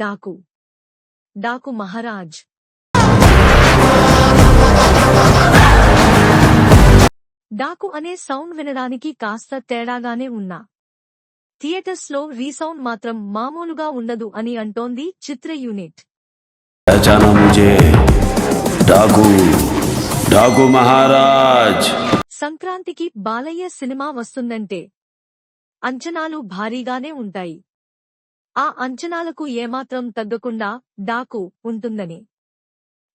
డాకు. డాకు మహారాజ్. డాకు అనే సౌండ్ వినడానికి కాస్త తేడాగానే ఉన్నా. థియేటర్స్లో రీసౌండ్ మాత్రం మామూలుగా ఉండదు అని అంటోంది చిత్ర యూనిట్. సంక్రాంతికి బాలయ్య సినిమా వస్తుందంటే అంచనాలు భారీగానే ఉంటాయి. ఆ అంచనాలకు ఏమాత్రం తగ్గకుండా డాకు ఉంటుందని.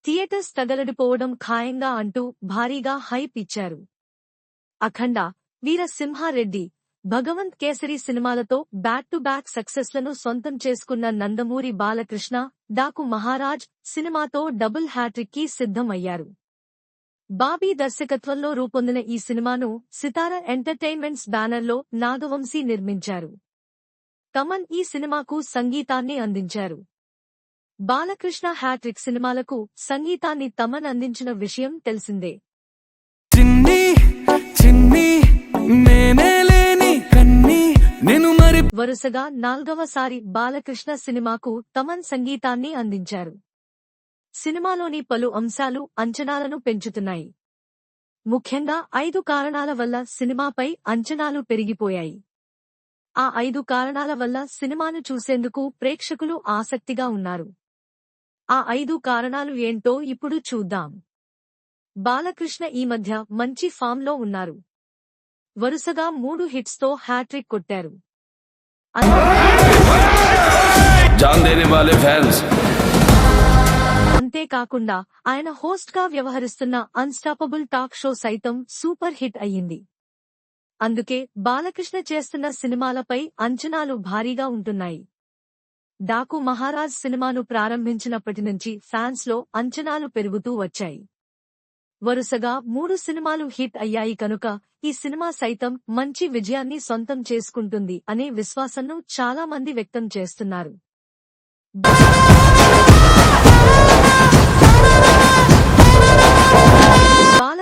థియేటర్స్ తగలడిపోవడం ఖాయంగా అంటూ భారీగా హైప్ ఇచ్చారు. అఖండ వీర సింహారెడ్డి భగవంత్ కేసరి సినిమాలతో బ్యాక్ టు బ్యాక్ సక్సెస్లను సొంతం చేసుకున్న నందమూరి బాలకృష్ణ డాకు మహారాజ్ సినిమాతో డబుల్ హ్యాట్రిక్కి సిద్ధం అయ్యారు బాబీ దర్శకత్వంలో రూపొందిన ఈ సినిమాను సితార ఎంటర్టైన్మెంట్స్ బ్యానర్లో నాగవంశీ నిర్మించారు. తమన్ ఈ సినిమాకు సంగీతాన్ని అందించారు. బాలకృష్ణ హ్యాట్రిక్ సినిమాలకు సంగీతాన్ని తమన్ అందించిన విషయం తెలిసిందే. వరుసగా నాల్గవసారి బాలకృష్ణ సినిమాకు తమన్ సంగీతాన్ని అందించారు. సినిమాలోని పలు అంశాలు అంచనాలను పెంచుతున్నాయి. ముఖ్యంగా ఐదు కారణాల వల్ల సినిమాపై అంచనాలు పెరిగిపోయాయి. ఆ ఐదు కారణాల వల్ల సినిమాను చూసేందుకు ప్రేక్షకులు ఆసక్తిగా ఉన్నారు. ఆ ఐదు కారణాలు ఏంటో ఇప్పుడు చూద్దాం. బాలకృష్ణ ఈ మధ్య మంచి ఫామ్లో ఉన్నారు. వరుసగా మూడు హిట్స్తో హ్యాట్రిక్ కొట్టారు. అంతేకాకుండా ఆయన హోస్ట్గా వ్యవహరిస్తున్న అన్స్టాపబుల్ టాక్ షో సైతం సూపర్ హిట్ అయ్యింది. అందుకే బాలకృష్ణ చేస్తున్న సినిమాలపై అంచనాలు భారీగా ఉంటున్నాయి. డాకు మహారాజ్ సినిమాను ప్రారంభించినప్పటి నుంచి ఫ్యాన్స్లో అంచనాలు పెరుగుతూ వచ్చాయి. వరుసగా మూడు సినిమాలు హిట్ అయ్యాయి కనుక ఈ సినిమా సైతం మంచి విజయాన్ని సొంతం చేసుకుంటుంది అనే విశ్వాసంను చాలా మంది వ్యక్తం చేస్తున్నారు.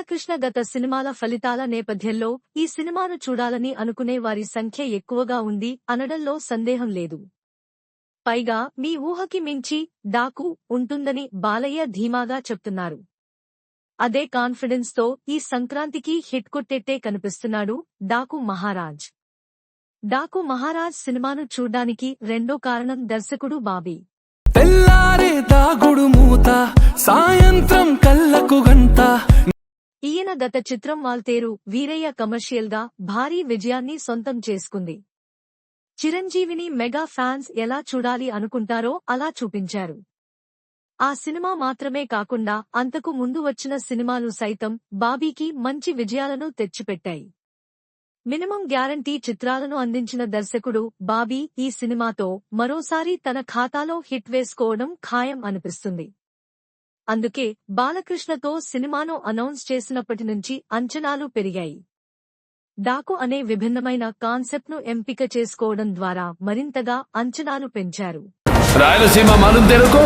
బాలకృష్ణ గత సినిమాల ఫలితాల నేపథ్యంలో ఈ సినిమాను చూడాలని అనుకునే వారి సంఖ్య ఎక్కువగా ఉంది అనడంలో సందేహం లేదు. పైగా మీ ఊహకి మించి డాకు ఉంటుందని బాలయ్య ధీమాగా చెప్తున్నారు. అదే కాన్ఫిడెన్స్తో ఈ సంక్రాంతికి హిట్ కొట్టేట్టే కనిపిస్తున్నాడు డాకు మహారాజ్. డాకు మహారాజ్ సినిమాను చూడ్డానికి రెండో కారణం దర్శకుడు బాబీ. తెల్లారే దాగుడు మూత సాయంత్రం కళ్ళకు గంట. ఈయన గత చిత్రం వాల్తేరు వీరయ్య కమర్షియల్గా భారీ విజయాన్ని సొంతం చేసుకుంది. చిరంజీవిని మెగా ఫ్యాన్స్ ఎలా చూడాలి అనుకుంటారో అలా చూపించారు. ఆ సినిమా మాత్రమే కాకుండా అంతకు ముందు వచ్చిన సినిమాలు సైతం బాబీకి మంచి విజయాలను తెచ్చిపెట్టాయి. మినిమం గ్యారంటీ చిత్రాలను అందించిన దర్శకుడు బాబీ ఈ సినిమాతో మరోసారి తన ఖాతాలో హిట్ వేసుకోవడం ఖాయం అనిపిస్తుంది. అందుకే బాలకృష్ణతో సినిమాను అనౌన్స్ చేసినప్పటి నుంచి అంచనాలు పెరిగాయి. డాకు అనే విభిన్నమైన కాన్సెప్ట్ను ఎంపిక చేసుకోవడం ద్వారా మరింతగా అంచనాలు పెంచారు. రాయలసీమ మనం తెలుకో